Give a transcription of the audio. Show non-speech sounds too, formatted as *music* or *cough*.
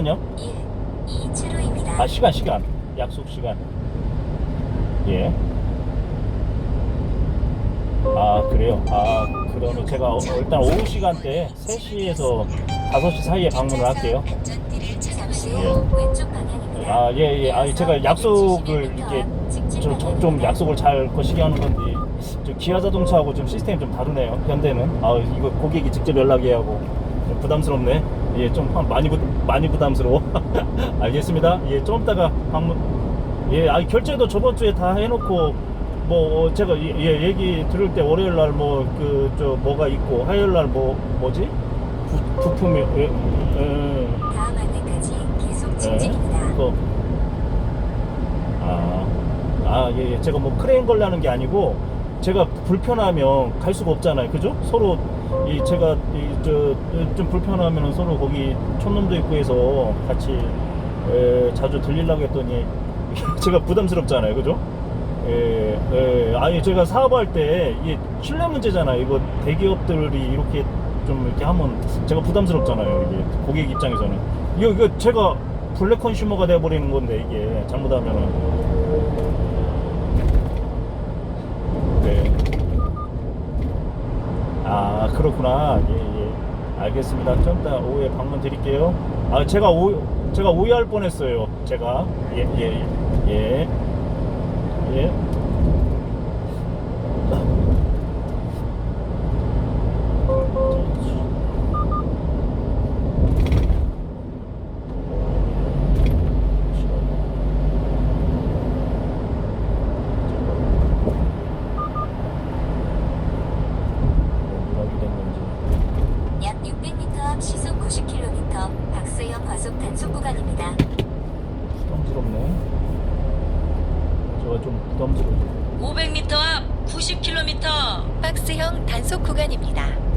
시간은요? 1, 2차로입니다. 아 시간 시간 약속 시간 예. 아 그래요. 아 그러면 제가 어, 일단 오후 시간대 3시에서 5시 사이에 방문을 할게요. 예. 아 예 예. 아 제가 약속을 이렇게 좀, 좀, 좀 약속을 잘 거시게 하는 건데 좀 기아 자동차하고 좀 시스템이 좀 다르네요. 현대는 아 이거 고객이 직접 연락해야 하고 좀 부담스럽네. 예, 좀 많이 부, 많이 부담스러워. *laughs* 알겠습니다. 예, 좀 이따가 방문. 예, 아 결제도 저번 주에 다 해놓고 뭐 어, 제가 예, 예, 얘기 들을 때 월요일 날 뭐 그 저 뭐가 있고 화요일 날 뭐 뭐지 부, 부품이 예, 예, 다음 안내까지 계속 예, 직진입니다. 그거 아, 아, 예, 예. 제가 뭐 크레인 걸라는 게 아니고 제가 불편하면 갈 수가 없잖아요. 그죠? 서로 이 제가 이저좀 불편하면 서로 거기 촌놈도 있고 해서 같이 에, 자주 들리려고 했더니 *laughs* 제가 부담스럽잖아요. 그죠? 예, 예, 아니 제가 사업할 때 이게 신뢰 문제잖아요. 이거 대기업들이 이렇게 좀 이렇게 하면 제가 부담스럽잖아요. 이게 고객 입장에서는 이거 이거 제가 블랙 컨슈머가 돼 버리는 건데 이게 잘못하면은 네. 아 그렇구나. 예 예. 알겠습니다. 좀 이따 오후에 방문 드릴게요. 아 제가 오 제가 오해할 뻔했어요. 제가 예 예 예. 예. 예. 누락이 된 건지. 약 600m 앞 시속 90km 박서영 과속 단속 구간입니다. 부담스럽네. 제가 좀 부담스러워. 500m 앞 90km 박스형 단속 구간입니다.